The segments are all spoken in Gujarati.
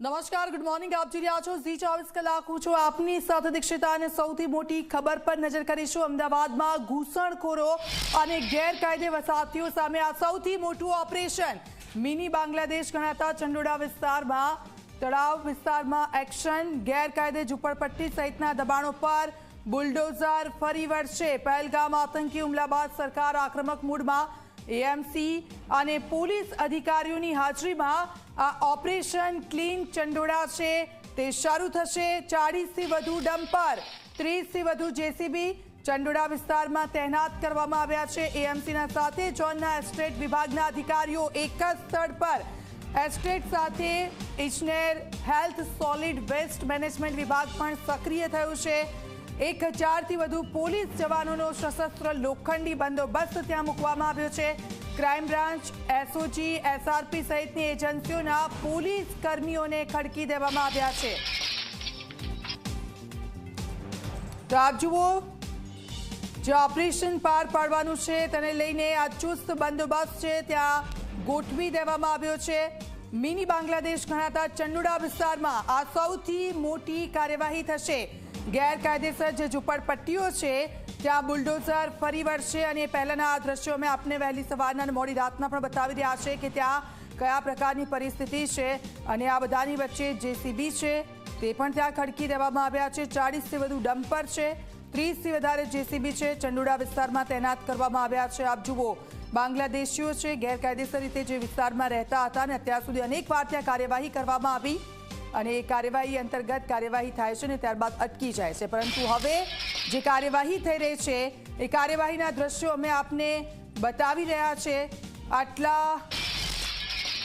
નમસ્કાર ગુડ મોર્નિંગ આપ જોઈ રહ્યા છો ઝી ચોવીસ કલાક. હું છું આપની સાથે દીક્ષિતા અને સૌથી મોટી ખબર પર નજર કરીશું. અમદાવાદમાં ઘૂસણખોરો અને ગેરકાયદે વસાહતીઓ સામે આ સૌથી મોટું ઓપરેશન. મિની બાંગ્લાદેશ ગણાતા ચંડોડા વિસ્તારમાં, તળાવ વિસ્તારમાં એક્શન, ગેરકાયદે ઝુંપડપટ્ટી સહિતના દબાણો પર બુલડોઝર ફરી વળશે. પહેલગામ આતંકી હુમલા બાદ સરકાર આક્રમક મૂડમાં એએમસી અને પોલીસ અધિકારીઓની હાજરીમાં આ ઓપરેશન ક્લીન ચંડોળા છે. તે શરૂ થશે ચાળીસથી વધુ ડમ્પર, ત્રીસથી વધુ જેસીબી. ચંડોળા વિસ્તારમાં તૈનાત કરવામાં આવ્યા છે એએમસીના સાથે. જોનના એસ્ટેટ વિભાગના અધિકારીઓ એક જ સ્થળ પર. એસ્ટેટ સાથે ઇજનેર હેલ્થ સોલિડ વેસ્ટ મેનેજમેન્ટ વિભાગ પણ સક્રિય થયું છે. એક હજારથી વધુ પોલીસ જવાનોનો સશસ્ત્ર લોખંડી બંદોબસ્ત ત્યાં મૂકવામાં આવ્યો છે. ક્રાઇમ બ્રાન્ચ એસઓજી એસઆરપી સહિતની એજન્સીઓના પોલીસ કર્મીઓને ખડકી દેવામાં આવ્યા છે. તો આપ જુઓ, જે ઓપરેશન પાર પાડવાનું છે તેને લઈને આ ચુસ્ત બંદોબસ્ત છે ત્યાં ગોઠવી દેવામાં આવ્યો છે. મિની બાંગ્લાદેશ ગણાતા ચંડુડા વિસ્તારમાં આ સૌથી મોટી કાર્યવાહી થશે. ગેરકાયદેસર જે ઝુંપડપટ્ટીઓ છે, ત્યાં બુલડોઝર ફરી વળશે અને પહેલાના આ દ્રશ્યો અમે આપને વહેલી સવારના અને મોડી રાતના પણ બતાવી રહ્યા છે કે ત્યાં કયા પ્રકારની પરિસ્થિતિ છે અને આ બધાની વચ્ચે જેસીબી છે, તે પણ ત્યાં ખડકી દેવામાં આવ્યા છે. ચાળીસથી વધુ ડમ્પર છે, ત્રીસથી વધારે જેસીબી છે. ચંડુડા વિસ્તારમાં તૈનાત કરવામાં આવ્યા છે. આપ જુઓ, બાંગ્લાદેશીઓ છે, ગેરકાયદેસર રીતે જે વિસ્તારમાં રહેતા હતા અને અત્યાર સુધી અનેક વાર ત્યાં કાર્યવાહી કરવામાં આવી અને એ કાર્યવાહી અંતર્ગત કાર્યવાહી થાય છે ને ત્યારબાદ અટકી જાય છે. પરંતુ હવે જે કાર્યવાહી થઈ રહી છે, એ કાર્યવાહીના દ્રશ્યો અમે આપને બતાવી રહ્યા છે. આટલા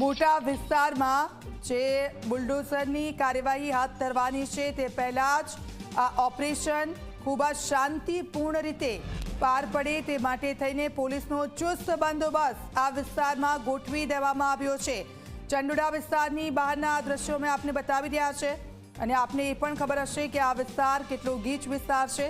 મોટા વિસ્તારમાં જે બુલડોઝરની કાર્યવાહી હાથ ધરવાની છે, તે પહેલાં જ આ ઓપરેશન ખૂબ જ શાંતિપૂર્ણ રીતે પાર પડે તે માટે થઈને પોલીસનો ચુસ્ત બંદોબસ્ત આ વિસ્તારમાં ગોઠવી દેવામાં આવ્યો છે. ચંડુડા વિસ્તારની બહારના દ્રશ્યો મેં આપને બતાવી રહ્યા છે અને આપને એ પણ ખબર હશે કે આ વિસ્તાર કેટલો ગીચ વિસ્તાર છે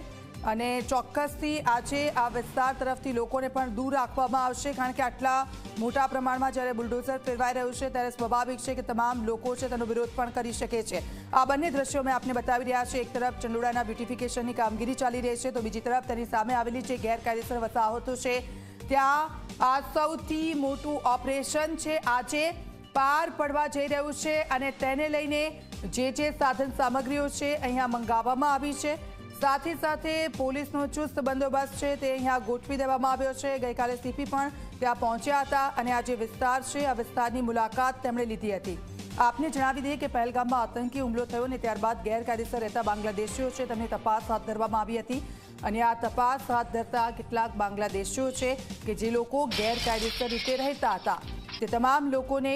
અને ચોક્કસથી આજે આ વિસ્તાર તરફથી લોકોને પણ દૂર રાખવામાં આવશે કારણ કે આટલા મોટા પ્રમાણમાં જ્યારે બુલડોઝર ફેરવાઈ રહ્યું છે ત્યારે સ્વાભાવિક છે કે તમામ લોકો છે તેનો વિરોધ પણ કરી શકે છે. આ બંને દ્રશ્યો મેં આપને બતાવી રહ્યા છે. એક તરફ ચંડોળાના બ્યુટિફિકેશનની કામગીરી ચાલી રહી છે તો બીજી તરફ તેની સામે આવેલી જે ગેરકાયદેસર વસાહતો છે. ત્યાં આ સૌથી મોટું ઓપરેશન છે. આજે પાર પડવા જઈ રહ્યું છે અને તેને લઈને જે જે સાધન સામગ્રીઓ છે અહીંયા મંગાવવામાં આવી છે. સાથે સાથે પોલીસનો ચુસ્ત બંદોબસ્ત છે તે અહીંયા ગોઠવી દેવામાં આવ્યો છે. ગઈકાલે સીપી પણ ત્યાં પહોંચ્યા હતા અને આ જે વિસ્તાર છે, આ વિસ્તારની મુલાકાત તેમણે લીધી હતી. આપને જણાવી દઈએ કે પહેલગામમાં આતંકી હુમલો થયો અને ત્યારબાદ ગેરકાયદેસર રહેતા બાંગ્લાદેશીઓ છે તેમની તપાસ હાથ ધરવામાં આવી હતી. અને આ તપાસ હાથ ધરતા કેટલાક બાંગ્લાદેશીઓ છે કે જે લોકો ગેરકાયદેસર રીતે રહેતા હતા. તે તમામ લોકોને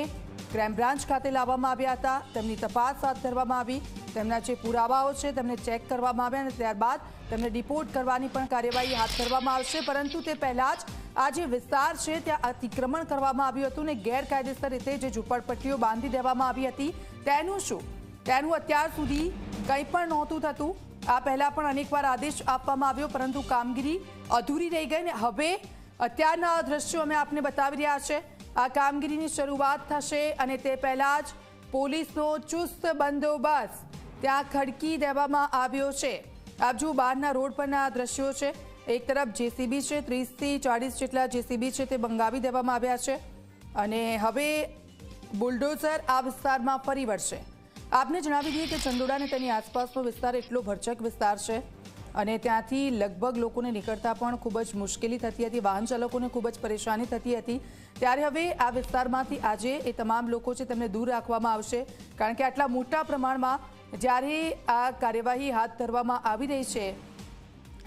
ક્રાઇમ બ્રાન્ચ ખાતે લાવવામાં આવ્યા હતા. તેમની તપાસ હાથ ધરવામાં આવી. તેમના જે પુરાવાઓ છે, તેમને ચેક કરવામાં આવ્યા અને ત્યારબાદ તેમને ડિપોર્ટ કરવાની પણ કાર્યવાહી હાથ ધરવામાં આવશે. પરંતુ તે પહેલાં જ આ જે વિસ્તાર છે, ત્યાં અતિક્રમણ કરવામાં આવ્યું હતું ને ગેરકાયદેસર રીતે જે ઝૂંપડપટ્ટીઓ બાંધી દેવામાં આવી હતી, તેનું શું? તેનું અત્યાર સુધી કંઈ પણ નહોતું થતું. આ પહેલાં પણ અનેકવાર આદેશ આપવામાં આવ્યો, પરંતુ કામગીરી અધૂરી રહી ગઈ ને હવે અત્યારના દ્રશ્યો અમે આપને બતાવી રહ્યા છે. આ કામગીરીની શરૂઆત થશે અને તે પહેલાં જ પોલીસનો ચુસ્ત બંદોબસ્ત ત્યાં ખડકી દેવામાં આવ્યો છે. આપ જુઓ બહારના રોડ પરના દ્રશ્યો છે. એક તરફ જેસીબી છે, ત્રીસથી ચાળીસ જેટલા જેસીબી છે તે બંગાવી દેવામાં આવ્યા છે અને હવે બુલડોઝર આ વિસ્તારમાં ફરી વળશે. આપને જણાવી દઈએ કે ચંદોડા અને તેની આસપાસનો વિસ્તાર એટલો ભરચક વિસ્તાર છે અને ત્યાંથી લગભગ લોકોને નીકળતા પણ ખૂબ જ મુશ્કેલી થતી હતી. વાહન ચાલકોને ખૂબ જ પરેશાની થતી હતી. ત્યારે હવે આ વિસ્તારમાંથી આજે એ તમામ લોકો છે તેમને દૂર રાખવામાં આવશે. કારણ કે આટલા મોટા પ્રમાણમાં જ્યારે આ કાર્યવાહી હાથ ધરવામાં આવી રહી છે,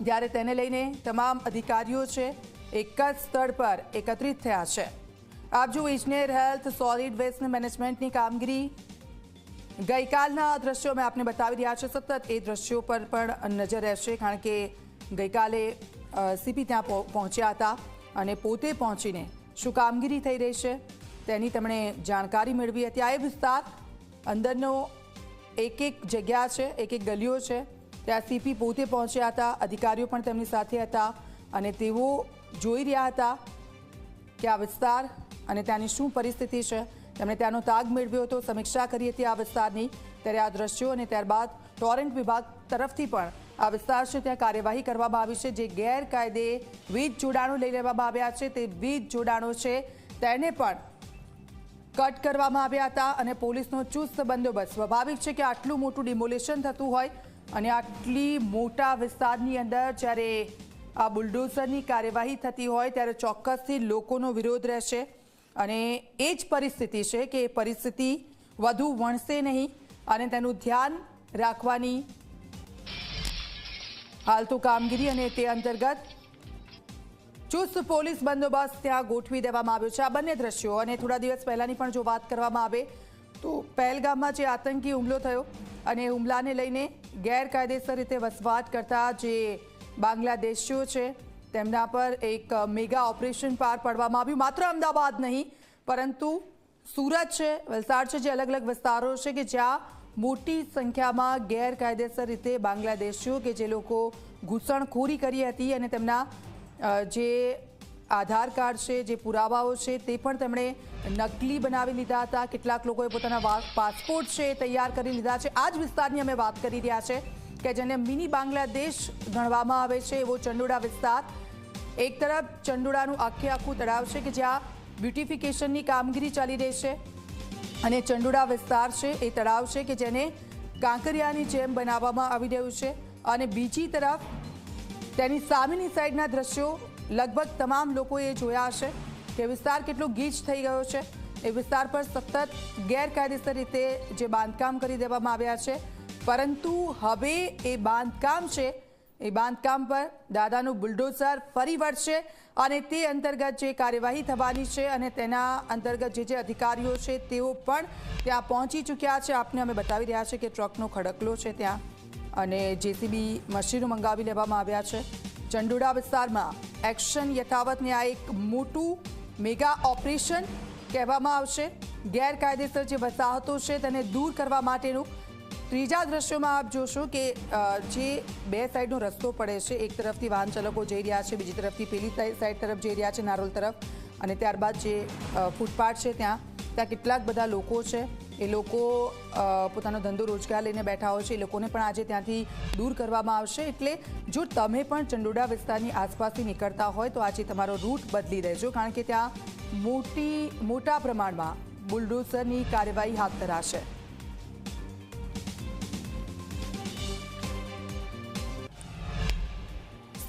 ત્યારે તેને લઈને તમામ અધિકારીઓ છે એક જ સ્થળ પર એકત્રિત થયા છે. આપ જો ઇજનેર હેલ્થ, સોલિડ વેસ્ટ મેનેજમેન્ટની કામગીરી ગઈકાલના દ્રશ્યો મેં આપને બતાવી રહ્યા છે સતત એ દ્રશ્યો પર પણ નજર રહેશે, કારણ કે ગઈકાલે સીપી ત્યાં પહોંચ્યા હતા અને પોતે પહોંચીને શું કામગીરી થઈ રહી છે તેની તેમણે જાણકારી મેળવી હતી. આ એ વિસ્તાર અંદરનો એક એક જગ્યા છે, એક એક ગલીઓ છે, ત્યાં સીપી પોતે પહોંચ્યા હતા, અધિકારીઓ પણ તેમની સાથે હતા અને તેઓ જોઈ રહ્યા હતા કે આ વિસ્તાર અને ત્યાંની શું પરિસ્થિતિ છે. તેમણે ત્યાંનો તાગ મેળવ્યો હતો. સમીક્ષા કરી હતી આ વિસ્તારની ત્યારે આ દ્રશ્યો અને ત્યારબાદ ટોરેન્ટ વિભાગ તરફથી પણ આ વિસ્તાર છે ત્યાં કાર્યવાહી કરવામાં આવી છે. જે ગેરકાયદે વીજ જોડાણો લઈ લેવામાં આવ્યા છે. તે વીજ જોડાણો છે તેને પણ કટ કરવામાં આવ્યા હતા અને પોલીસનો ચુસ્ત બંદોબસ્ત. સ્વાભાવિક છે કે આટલું મોટું ડિમોલેશન થતું હોય અને આટલી મોટા વિસ્તારની અંદર જ્યારે આ બુલડોઝરની કાર્યવાહી થતી હોય ત્યારે ચોક્કસથી લોકોનો વિરોધ રહેશે. અને એ જ પરિસ્થિતિ છે કે એ પરિસ્થિતિ વધુ વણશે નહીં અને તેનું ધ્યાન રાખવાની હાલ તો કામગીરી અને તે અંતર્ગત ચુસ્ત પોલીસ બંદોબસ્ત ત્યાં ગોઠવી દેવામાં આવ્યો છે. આ બંને દ્રશ્યો અને થોડા દિવસ પહેલાની પણ જો વાત કરવામાં આવે તો પહેલગામમાં જે આતંકી હુમલો થયો અને હુમલાને લઈને ગેરકાયદેસર રીતે વસવાટ કરતા જે બાંગ્લાદેશીઓ છે તેમના પર એક મેગા ઓપરેશન પાર પાડવામાં આવ્યું. માત્ર અમદાવાદ નહીં, પરંતુ સુરત છે, વલસાડ છે, જે અલગ અલગ વિસ્તારો છે કે જ્યાં મોટી સંખ્યામાં ગેરકાયદેસર રીતે બાંગ્લાદેશીઓ કે જે લોકો ઘૂસણખોરી કરી હતી અને તેમના જે આધાર કાર્ડ છે, જે પુરાવાઓ છે, તે પણ તેમણે નકલી બનાવી લીધા હતા. કેટલાક લોકોએ પોતાના પાસપોર્ટ છે, તૈયાર કરી લીધા છે. આ જ વિસ્તારની અમે વાત કરી રહ્યા છે કે જેને મિની બાંગ્લાદેશ ગણવામાં આવે છે એવો ચંડોળા વિસ્તાર એક તરફ ચંડોળાનું આખે આખું તળાવ છે કે જ્યાં બ્યુટિફિકેશનની કામગીરી ચાલી રહી છે અને ચંડોળા વિસ્તાર છે, એ તળાવ છે કે જેને કાંકરિયાની જેમ બનાવવામાં આવી રહ્યું છે અને બીજી તરફ તેની સામેની સાઈડના દ્રશ્યો લગભગ તમામ લોકોએ જોયા હશે કે વિસ્તાર કેટલો ગીચ થઈ ગયો છે. એ વિસ્તાર પર સતત ગેરકાયદેસર રીતે જે બાંધકામ કરી દેવામાં આવ્યા છે. પરંતુ હવે એ બાંધકામ છે એ બાંધકામ પર દાદાનું બુલડોઝર ફરી વળશે અને તે અંતર્ગત જે કાર્યવાહી થવાની છે અને તેના અંતર્ગત જે જે અધિકારીઓ છે તેઓ પણ ત્યાં પહોંચી ચૂક્યા છે. આપને અમે બતાવી રહ્યા છે કે ટ્રકનો ખડકલો છે ત્યાં અને જેસીબી મશીનો મંગાવી લેવામાં આવ્યા છે. ચંડોડા વિસ્તારમાં એક્શન યથાવતને આ એક મોટું મેગા ઓપરેશન કહેવામાં આવશે. ગેરકાયદેસર જે વસાહતો છે તેને દૂર કરવા માટેનું ત્રીજા દ્રશ્યોમાં આપ જોશો કે જે બે સાઈડનો રસ્તો પડે છે, એક તરફથી વાહન ચાલકો જઈ રહ્યા છે, બીજી તરફથી પેલી સાઈ- સાઈડ તરફ જઈ રહ્યા છે, નારોલ તરફ. અને ત્યારબાદ જે ફૂટપાથ છે ત્યાં ત્યાં કેટલાક બધા લોકો છે. એ લોકો પોતાનો ધંધો રોજગાર લઈને બેઠા હોય છે. એ લોકોને પણ આજે ત્યાંથી દૂર કરવામાં આવશે. એટલે જો તમે પણ ચંડોડા વિસ્તારની આસપાસથી નીકળતા હોય, તો આજે તમારો રૂટ બદલી દેજો. કારણ કે ત્યાં મોટી, મોટા પ્રમાણમાં બુલડોઝરની કાર્યવાહી હાથ ધરાશે.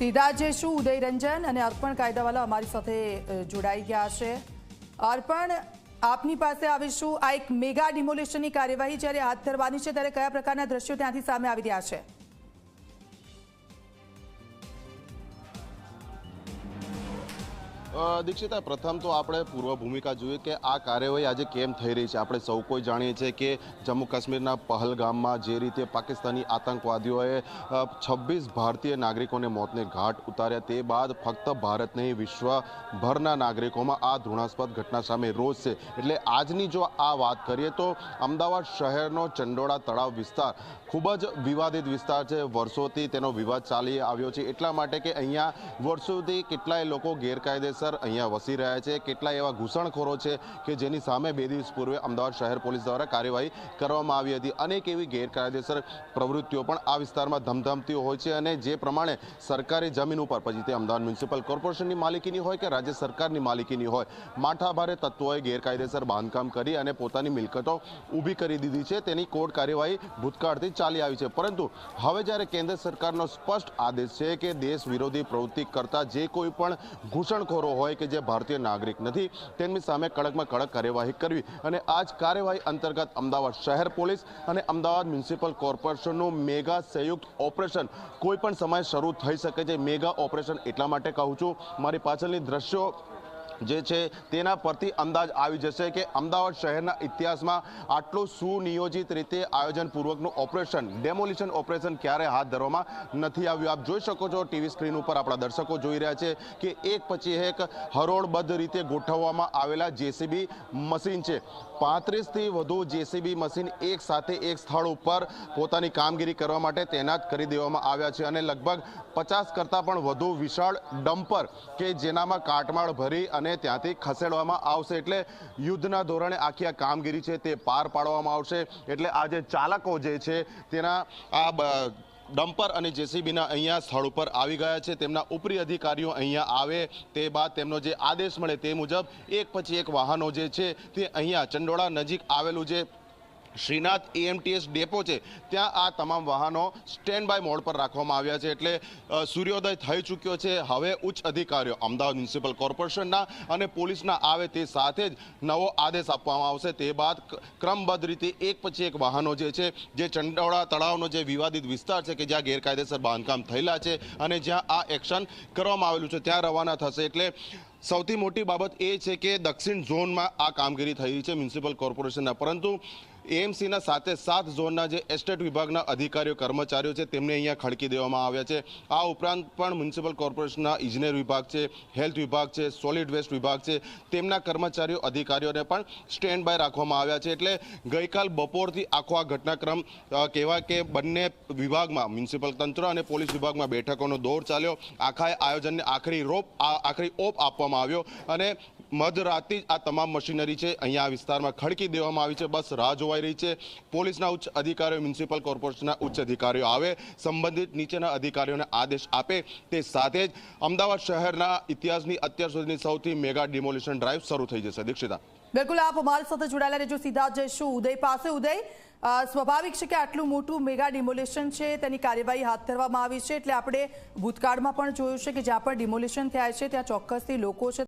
સીધા જઈશું ઉદય રંજન અને અર્પણ કાયદાવાલા અમારી સાથે જોડાઈ ગયા છે. અર્પણ, આપની પાસે આવીશું. આ એક મેગા ડિમોલેશનની કાર્યવાહી જ્યારે હાથ ધરવાની છે, ત્યારે કયા પ્રકારના દ્રશ્યો ત્યાંથી સામે આવી રહ્યા છે? દીક્ષિતા, પ્રથમ તો આપણે પૂર્વ ભૂમિકા જોઈએ કે આ કાર્યવાહી આજે કેમ થઈ રહી છે? આપણે સૌ કોઈ જાણીએ છીએ કે જમ્મુ કાશ્મીરના પહલગામમાં જે રીતે પાકિસ્તાની આતંકવાદીઓએ છવ્વીસ ભારતીય નાગરિકોને મોતને ઘાટ ઉતાર્યા તે બાદ ફક્ત ભારત નહીં, વિશ્વભરના નાગરિકોમાં આ ધૃણાસ્પદ ઘટના સામે રોજ છે. એટલે આજની જો આ વાત કરીએ તો અમદાવાદ શહેરનો ચંડોળા તળાવ વિસ્તાર ખૂબ જ વિવાદિત વિસ્તાર છે. વર્ષોથી તેનો વિવાદ ચાલી આવ્યો છે. એટલા માટે કે અહીંયા વર્ષોથી કેટલાય લોકો ગેરકાયદેસર અહીંયા વસી રહ્યા છે. કેટલા એવા ઘૂસણખોરો છે કે જેની સામે બે દિવસ પૂર્વે અમદાવાદ શહેર પોલીસ દ્વારા કાર્યવાહી કરવામાં આવી હતી. અનેક એવી ગેરકાયદેસર પ્રવૃત્તિઓ પણ આ વિસ્તારમાં ધમધમતી હોય છે અને જે પ્રમાણે સરકારી જમીન ઉપર, પછી તે અમદાવાદ મ્યુનિસિપલ કોર્પોરેશનની માલિકીની હોય કે રાજ્ય સરકારની માલિકીની હોય, માઠાભારે તત્વોએ ગેરકાયદેસર બાંધકામ કરી અને પોતાની મિલકતો ઊભી કરી દીધી છે. તેની કોર્ટ કાર્યવાહી ભૂતકાળથી ચાલી આવી છે. પરંતુ હવે જ્યારે કેન્દ્ર સરકારનો સ્પષ્ટ આદેશ છે કે દેશ વિરોધી પ્રવૃત્તિ કરતા જે કોઈ પણ ઘૂસણખોરો હોય કે જે ભારતીય નાગરિક નથી, તેમની સામે કડકમાં કડક કાર્યવાહી કરવી અને આ જ કાર્યવાહી અંતર્ગત અમદાવાદ શહેર પોલીસ અને અમદાવાદ મ્યુનિસિપલ કોર્પોરેશનનું મેગા સંયુક્ત ઓપરેશન કોઈ પણ સમયે શરૂ થઈ શકે છે. મેગા ઓપરેશન એટલા માટે કહું છું, મારી પાછળની દ્રશ્યો જે છે તેના પરથી અંદાજ આવી જશે કે અમદાવાદ શહેરના ઇતિહાસમાં આટલું સુનિયોજિત રીતે આયોજનપૂર્વકનું ઓપરેશન ડેમોલિશન ઓપરેશન ક્યારે હાથ ધરવામાં નથી આવ્યું. આપ જોઈ શકો છો ટીવી સ્ક્રીન ઉપર આપણા દર્શકો જોઈ રહ્યા છે કે એક પછી એક હરોળબદ્ધ રીતે ગોઠવવામાં આવેલા જેસીબી મશીન છે. પાંત્રીસથી વધુ જેસીબી મશીન એક સાથે એક સ્થળ ઉપર પોતાની કામગીરી કરવા માટે તૈનાત કરી દેવામાં આવ્યા છે અને લગભગ પચાસ કરતાં પણ વધુ વિશાળ ડમ્પર કે જેનામાં કાટમાળ ભરી અને અને ત્યાંથી ખસેડવામાં આવશે એટલે યુદ્ધના ધોરણે આખી આ કામગીરી છે તે પાર પાડવામાં આવશે. એટલે આ જે ચાલકો જે છે તેના આ ડમ્પર અને જેસીબીના અહીંયા સ્થળ ઉપર આવી ગયા છે. તેમના ઉપરી અધિકારીઓ અહીંયા આવે તે બાદ તેમનો જે આદેશ મળે તે મુજબ એક પછી એક વાહનો જે છે તે અહીંયા ચંડોળા નજીક આવેલું જે શ્રીનાથ એએમટીએસ ડેપો છે. ત્યાં આ તમામ વાહનો સ્ટેન્ડ બાય મોડ પર રાખવામાં આવ્યા છે એટલે સૂર્યોદય થઈ ચૂક્યો છે. હવે ઉચ્ચ અધિકારીઓ અમદાવાદ મ્યુનિસિપલ કોર્પોરેશનના અને પોલીસના આવે તે સાથે જ નવો આદેશ આપવામાં આવશે. તે બાદ ક્રમબદ્ધ રીતે એક પછી એક વાહનો જે છે, જે ચંડોળા તળાવનો જે વિવાદિત વિસ્તાર છે કે જ્યાં ગેરકાયદેસર બાંધકામ થયેલા છે અને જ્યાં આ એક્શન કરવામાં આવેલું છે, ત્યાં રવાના થશે. એટલે સૌથી મોટી બાબત એ છે કે દક્ષિણ ઝોનમાં આ કામગીરી થઈ છે મ્યુનિસિપલ કોર્પોરેશનના. પરંતુ એએમસીના સાથે સાત ઝોનના જે એસ્ટેટ વિભાગના અધિકારીઓ, કર્મચારીઓ છે, તેમને અહીંયા ખડકી દેવામાં આવ્યા છે. આ ઉપરાંત પણ મ્યુનિસિપલ કોર્પોરેશનના ઇજનેર વિભાગ છે, હેલ્થ વિભાગ છે, સોલિડ વેસ્ટ વિભાગ છે, તેમના કર્મચારીઓ, અધિકારીઓને પણ સ્ટેન્ડ બાય રાખવામાં આવ્યા છે. એટલે ગઈકાલ બપોરથી આખો આ ઘટનાક્રમ કહેવાય કે બંને વિભાગમાં, મ્યુનિસિપલ તંત્ર અને પોલીસ વિભાગમાં બેઠકોનો દોર ચાલ્યો. આખા આયોજનને આખરી રોપ આખરી ઓપ આપવામાં આવ્યો અને મધરાતથી જ આ તમામ મશીનરી છે અહીંયા આ વિસ્તારમાં ખડકી દેવામાં આવી છે. બસ રાહ જોવાઈ રહી છે. પોલીસના ઉચ્ચ અધિકારીઓ, મ્યુનિસિપલ કોર્પોરેશનના ઉચ્ચ અધિકારીઓ આવે, સંબંધિત નીચેના અધિકારીઓને આદેશ આપે તે સાથે જ અમદાવાદ શહેરના ઇતિહાસની અત્યાર સુધીની સૌથી મેગા ડિમોલિશન ડ્રાઈવ શરૂ થઈ જશે. દીક્ષિતા. બિલકુલ, આપ અમારી સાથે જોડાયેલા રહેજો. સીધા જઈશું. ઉદય પાસે. ઉદય સ્વાભાવિક છે કે આટલું મોટું મેગા ડિમોલેશન છે, તેની કાર્યવાહી હાથ ધરવામાં આવી છે. એટલે આપણે ભૂતકાળમાં પણ જોયું છે કે જ્યાં પણ ડિમોલેશન થયા છે, ત્યાં ચોક્કસથી લોકો છે